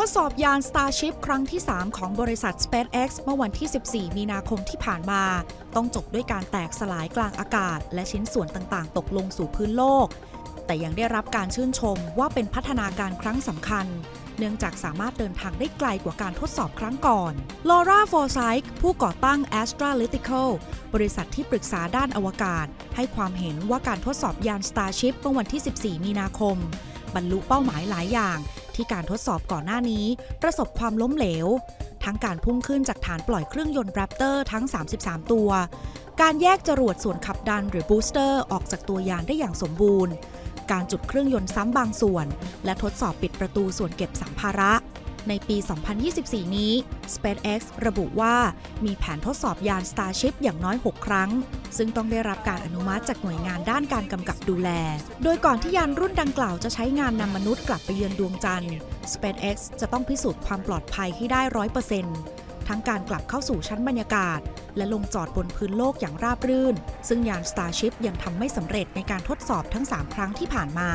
ทดสอบยาน Starship ครั้งที่ 3 ของบริษัท SpaceX เมื่อวันที่ 14 มีนาคมที่ผ่านมา ต้องจบด้วยการแตกสลายกลางอากาศ และชิ้นส่วนต่างๆ ตกลงสู่พื้นโลก แต่ยังได้รับการชื่นชมว่าเป็นพัฒนาการครั้งสำคัญ เนื่องจากสามารถเดินทางได้ไกลกว่าการทดสอบครั้งก่อน Laura Forsyth ผู้ก่อตั้ง Astralytical บริษัทที่ปรึกษาด้านอวกาศ ให้ความเห็นว่าการทดสอบยาน Starship เมื่อวันที่ 14 มีนาคม บรรลุเป้าหมายหลายอย่าง ที่การทดสอบก่อนหน้านี้ ประสบความล้มเหลว ทั้งการพุ่งขึ้นจากฐานปล่อยเครื่องยนต์แรปเตอร์ทั้ง 33 ตัว การแยกจรวดส่วนขับดันหรือบูสเตอร์ออกจากตัวยานได้อย่างสมบูรณ์ การจุดเครื่องยนต์ซ้ำบางส่วน และทดสอบปิดประตูส่วนเก็บสัมภาระ ในปี 2024 นี้ SpaceX ระบุว่ามีแผนทดสอบยาน Starship อย่างน้อย 6 ครั้ง ซึ่งต้องได้รับการอนุมัติจากหน่วยงานด้านการกำกับดูแล โดยก่อนที่ยานรุ่นดังกล่าวจะใช้งานนำมนุษย์กลับไปเยือนดวงจันทร์ SpaceX จะต้องพิสูจน์ความปลอดภัยให้ได้ 100% ทั้งการกลับเข้าสู่ชั้นบรรยากาศ และลงจอดบนพื้นโลกอย่างราบรื่น ซึ่งยาน Starship ยังทำไม่สำเร็จในการทดสอบทั้ง 3 ครั้งที่ผ่านมา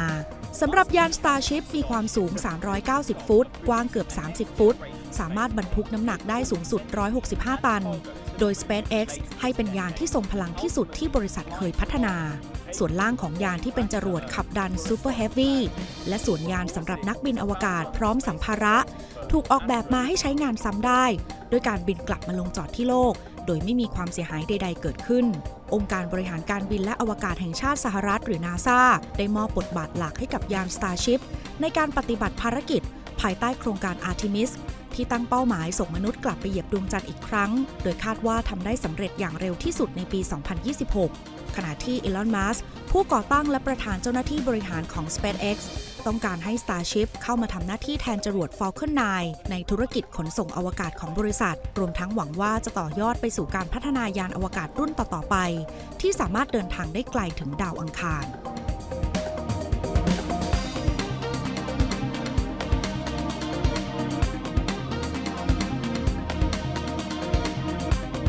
สำหรับยาน Starship มีความสูง 390 ฟุต กว้างเกือบ 30 ฟุต สามารถบรรทุกน้ำหนักได้สูงสุด 165 ตัน โดย SpaceX ให้เป็นยานที่ทรงพลังที่สุดที่บริษัทเคยพัฒนา ส่วนล่างของยานที่เป็นจรวดขับดัน Super Heavy และส่วนยานสำหรับนักบินอวกาศพร้อมสัมภาระ ถูกออกแบบมาให้ใช้งานซ้ำได้ด้วยการบินกลับมาลงจอดที่โลก โดยไม่มีความเสียหายใด ๆ เกิดขึ้น องค์การบริหารการบินและอวกาศแห่งชาติสหรัฐหรือนาซาได้มอบบทบาทหลักให้กับยาน Starship ในการปฏิบัติภารกิจ ภายใต้โครงการ Artemis ที่ตั้งเป้าหมายส่งมนุษย์กลับไปเหยียบดวงจันทร์อีกครั้ง โดยคาดว่าทำได้สำเร็จอย่างเร็วที่สุดในปี 2026 ขณะที่อีลอน มัสก์ผู้ก่อตั้งและประธานเจ้าหน้าที่บริหารของ SpaceX ต้องการให้ Starship เข้ามาทำหน้าที่แทนจรวด Falcon 9 ในธุรกิจขนส่งอวกาศของบริษัท รวมทั้งหวังว่าจะต่อยอดไปสู่การพัฒนายานอวกาศรุ่นต่อๆไป ที่สามารถเดินทางได้ไกลถึงดาวอังคาร